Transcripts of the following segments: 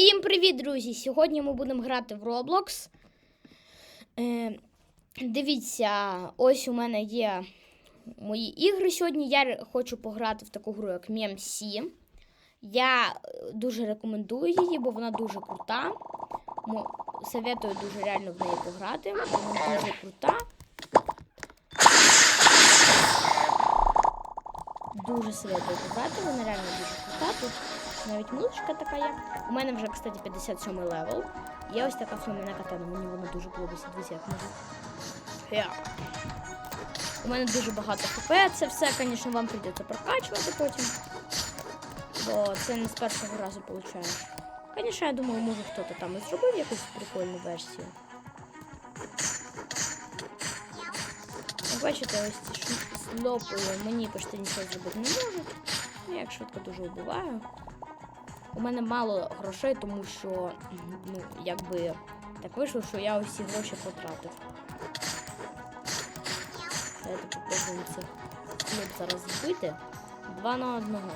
Всім привіт, друзі! Сьогодні ми будемо грати в Roblox. Е, дивіться, ось у мене є мої ігри сьогодні. Я хочу пограти в таку гру, як MemC. Я дуже рекомендую її, бо вона дуже крута. Советую дуже реально в неї пограти. Вона дуже крута. Дуже советую пограти, вона реально дуже крута. Тут навіть музичка така є. У мене вже, кстати, 57 левел. Є ось така фламена катана, мені вона дуже подобається. Дивіться, як можу. Я. У мене дуже багато хп. Це все, звісно, вам прийдеться прокачувати потім. Бо це не з першого разу виходить. Звісно, я думаю, може хтось там і зробив якусь прикольну версію. Бачите, ось ці ш- мені почти нічого зробити не можуть. Ну, Я їх швидко дуже вбиваю. У мене мало грошей, тому що ну, якби так вийшло, що я усі гроші потратив. Давайте попробуємо цих слоп зараз збити. Два на одного.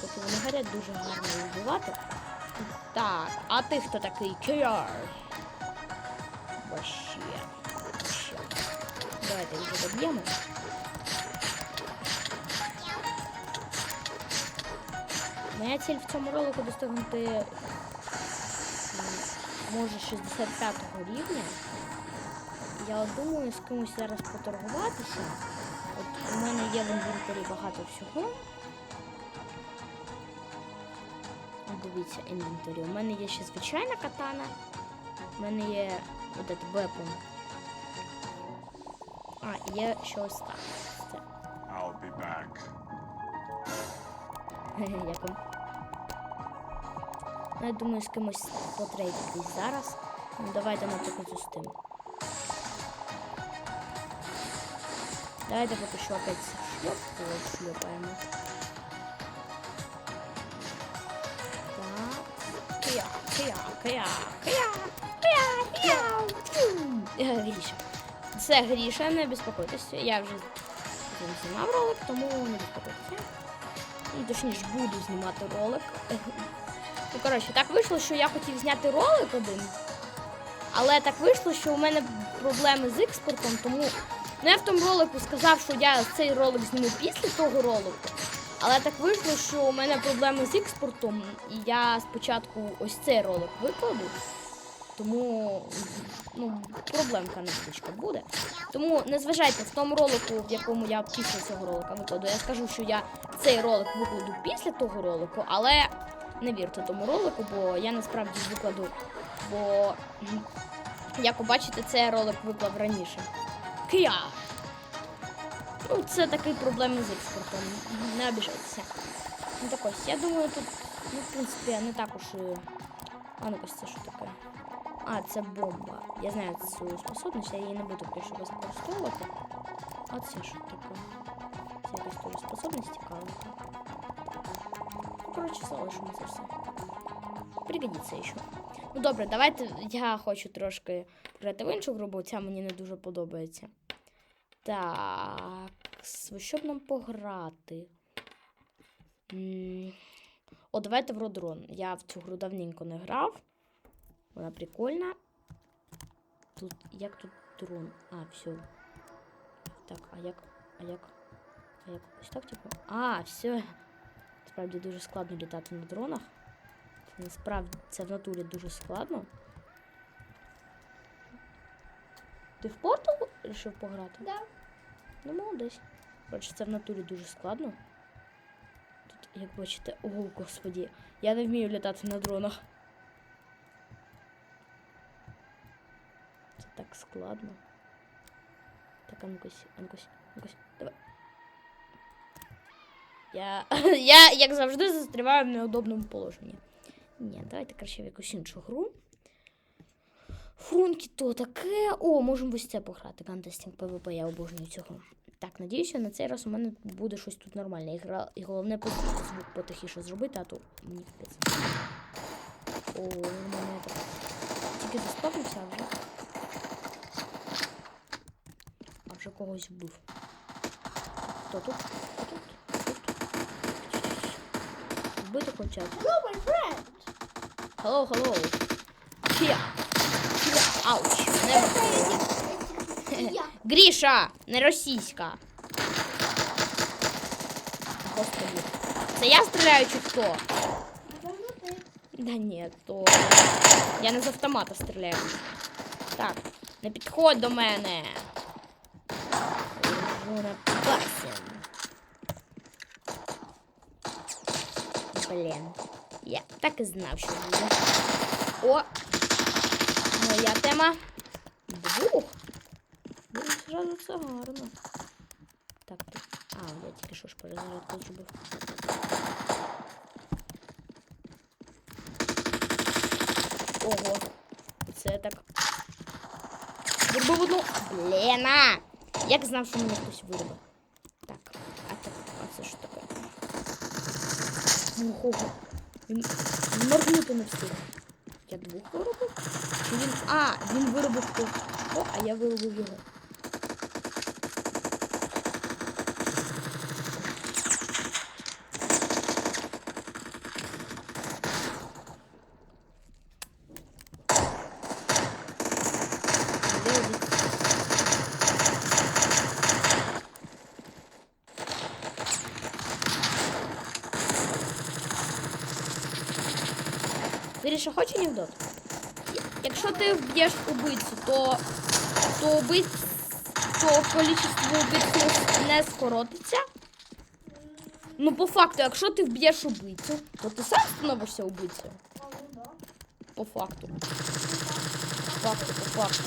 Тобто вони горять дуже гарно вбивати. Так, а ти хто такий? Вообще. Вообще. Давайте його доб'ємо. Моя ціль в цьому ролику достигнути може 65 го рівня. Я думаю з кимось зараз поторгуватися. От у мене є в інвентарі багато всього. Дивіться, інвентарі. У мене є ще звичайна катана. У мене є от этот вепон. А, є ще ось так. Це. I'll be back. Як вам? Я думаю, з кимось потрейдитись зараз. Ну, давайте наприклад з тим. Давайте поки що опять шльопку шльопаємо. Так. Кия, кия, кия, кия, кия, кия. Гріша. Це Гріша, не безпокойтеся. Я вже знімав ролик, тому не безпокойтеся. Ну, точніше, буду знімати ролик. Коротше, так вийшло, що я хотів зняти ролик один. Але так вийшло, що у мене проблеми з експортом, тому ну, я в тому ролику сказав, що я цей ролик зніму після того ролику. Але так вийшло, що у мене проблеми з експортом, і я спочатку ось цей ролик викладу. Тому ну, проблемка невеличка буде. Тому не зважайте в тому ролику, в якому я після цього ролика викладу. Я скажу, що я цей ролик викладу після того ролику, але не вірте тому ролику, бо я насправді викладу. Бо, як ви бачите, цей ролик виклав раніше. Кия! Ну, це такий проблеми з експортом. Не обіжайтеся. Ну так ось, я думаю, тут, ну, в принципі, не так уж і. А ну ось це що таке? А, це бомба. Я знаю цю способність, я її не буду що використовувати. А це що таке? Це якась теж способність цікава. Коротше, залишимо це все. Пригодиться ще. Ну добре, давайте я хочу трошки грати в іншу гру, бо ця мені не дуже подобається. Так, що б нам пограти? О, давайте в Родрон. Я в цю гру давненько не грав. Вона прикольна. Тут як тут дрон? А, все. Так, а як? А як? А як? Ось так, типу? А, все. Справді дуже складно літати на дронах. Це насправді це в натурі дуже складно. Ти в портал вирішив пограти? Да. Ну, молодець. Коротше, це в натурі дуже складно. Тут, як бачите, о, господі, я не вмію літати на дронах. Це так складно. Так, а ну-кась, а ну-кась, а ну-кась, давай. Я, я, як завжди, застріваю в неудобному положенні. Ні, давайте краще в якусь іншу гру. Фрункі то таке. О, можемо ось це пограти. Гантестінг ПВП, я обожнюю цього. Так, надіюся, на цей раз у мене буде щось тут нормальне. І, гра... і головне звук потихіше зробити, а то мені капець. О, у мене так. Тільки заспавнився, а вже. А вже когось вбив. Хто тут? Хто тут? Вбити хоча б. Hello, my friend. Hello, hello. Хія. Хія. Ауч. Не Гріша, не російська. Господи. Це я стріляю чи хто? Да ні, то я не з автомата стріляю. Так, не підходь до мене. Лежу на Блін. Я так і знав, що буде. О! Моя тема. Двух. Ну, зразу це гарно. Так, ти. А, я тільки що ж перезарядку зробив. Ого. Це так. Вирубив одну. Бліна! Як знав, що мене хтось вирубив. Так, а так, а це що таке? Ого. Він моргнути не встиг. Я двох виробив? Чи він. А, він виробив того, а я виробив його. Де один? Виріша, хоче анекдот? Якщо ти вб'єш убийцю, то, то убийць, то количество убийців не скоротиться. Ну, по факту, якщо ти вб'єш убийцю, то ти сам становишся убийцею. По факту. По факту, по факту.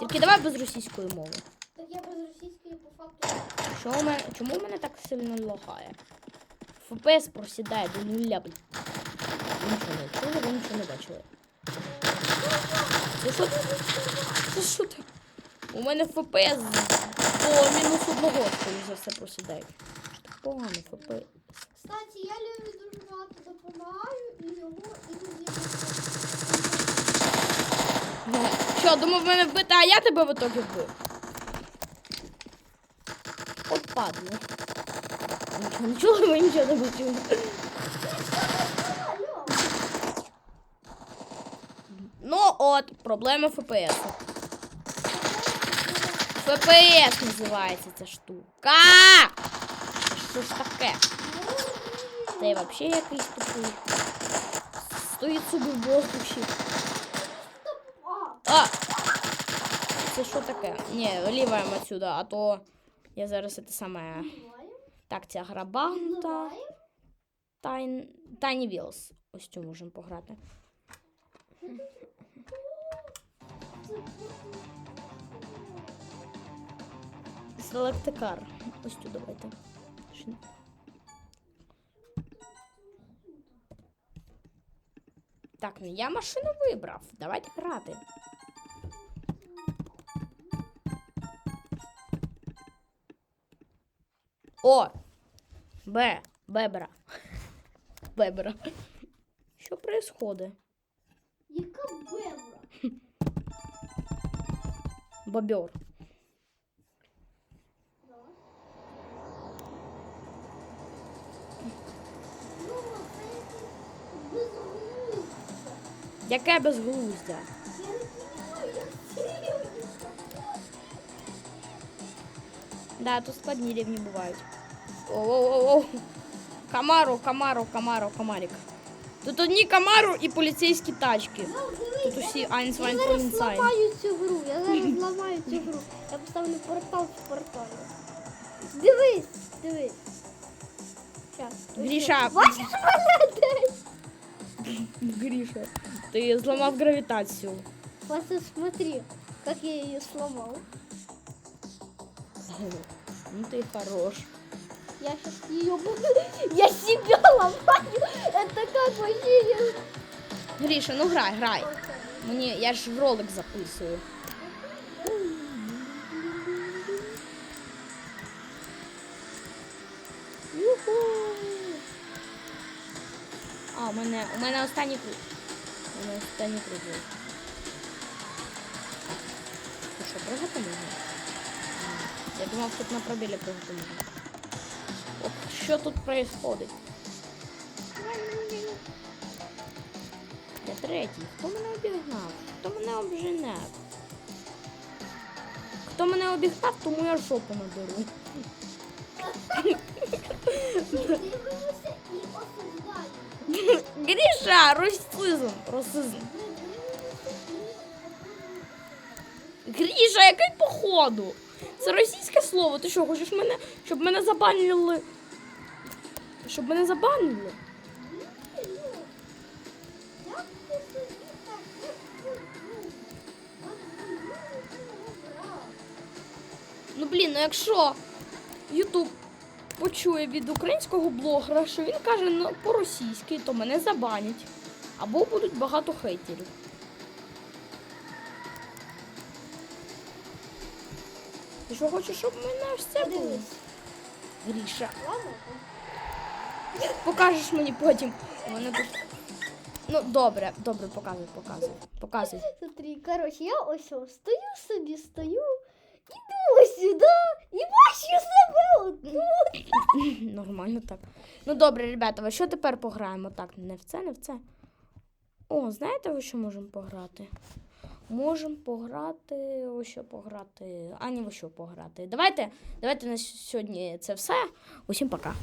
Тільки давай без російської мови. Так я без російської по факту. Що у мене, чому у мене так сильно лагає? ФПС просідає до нуля, блін. Ви нічого не чули, ви нічого не бачили. Це що? Це що таке? У мене ФПС до мінус одного, скоріш за все, просідає. Що так погано ФПС? Кстати, я Леві дуже багато допомагаю і його іноді. Ну, Що, думав мене вбити, а я тебе в итогі вбив? От падло. Нічого чули, ви нічого не почули. Алло. Ну от, проблема ФПС. ФПС називається ця штука. Що ж таке? Та й взагалі якийсь тупий. Стоїть собі в воздухі. А! Це що таке? Ні, виліваємо отсюда, а то я зараз це саме. Так, ця гра багнута. Тайн... Tiny Wheels. Ось цю можемо пограти. A. Ось цю давайте. Так, ну я машину вибрав. Давайте грати. О! Б. Бебра. Бебра. Що происходит? Бобер. Яке безглуздя. Я. Да, тут складні рівні бувають. Оу-оу-оу. Камару, камару, камару, комарик. Тут одні камару і поліцейські тачки. Тут усі Айнс Я Вайн зараз Поліцай. зламаю цю гру, я зараз зламаю цю гру. Я поставлю портал в порталі. Дивись, дивись. Щас. Гріша. Бачиш мене десь? Гріша, ти зламав гравітацію. Просто смотри, как я ее сломал. Ну ти хорош. Я сейчас ее буду... Я себя ломаю. Это как вообще... я- Гріша, ну грай, грай. Мені, я ж ролик записую. Юху. А, у мене, у мене останній круг. У мене останній круг. був. Ти що, пригати можна? Я думав, тут на пробілі пригати можна. От що тут происходить? Я третій. Хто мене обігнав? Хто мене обжене? Хто мене обігнав, тому я жопу надеру. Дивимося і осуждаємо. Гріша, який походу? Це російське слово. Ти що, хочеш мене, щоб мене забанили? Щоб мене забанили? Ну блін, ну якщо Ютуб почує від українського блогера, що він каже ну, по-російськи, то мене забанять. Або будуть багато хейтерів. Ти що хочеш, щоб мене це було? Гріша. Покажеш мені потім. Мене тут. Ну, добре, добре, показуй, показуй. Показуй. Смотри, коротше, я ось ось стою собі, стою, іду сюди і бачу себе отут. Нормально так. Ну добре, ребята, що тепер пограємо? Так, не в це, не в це. О, знаєте, ви що можемо пограти? Можемо пограти, ось що пограти. ані во що пограти. Давайте, давайте на сьогодні це все. Усім пока.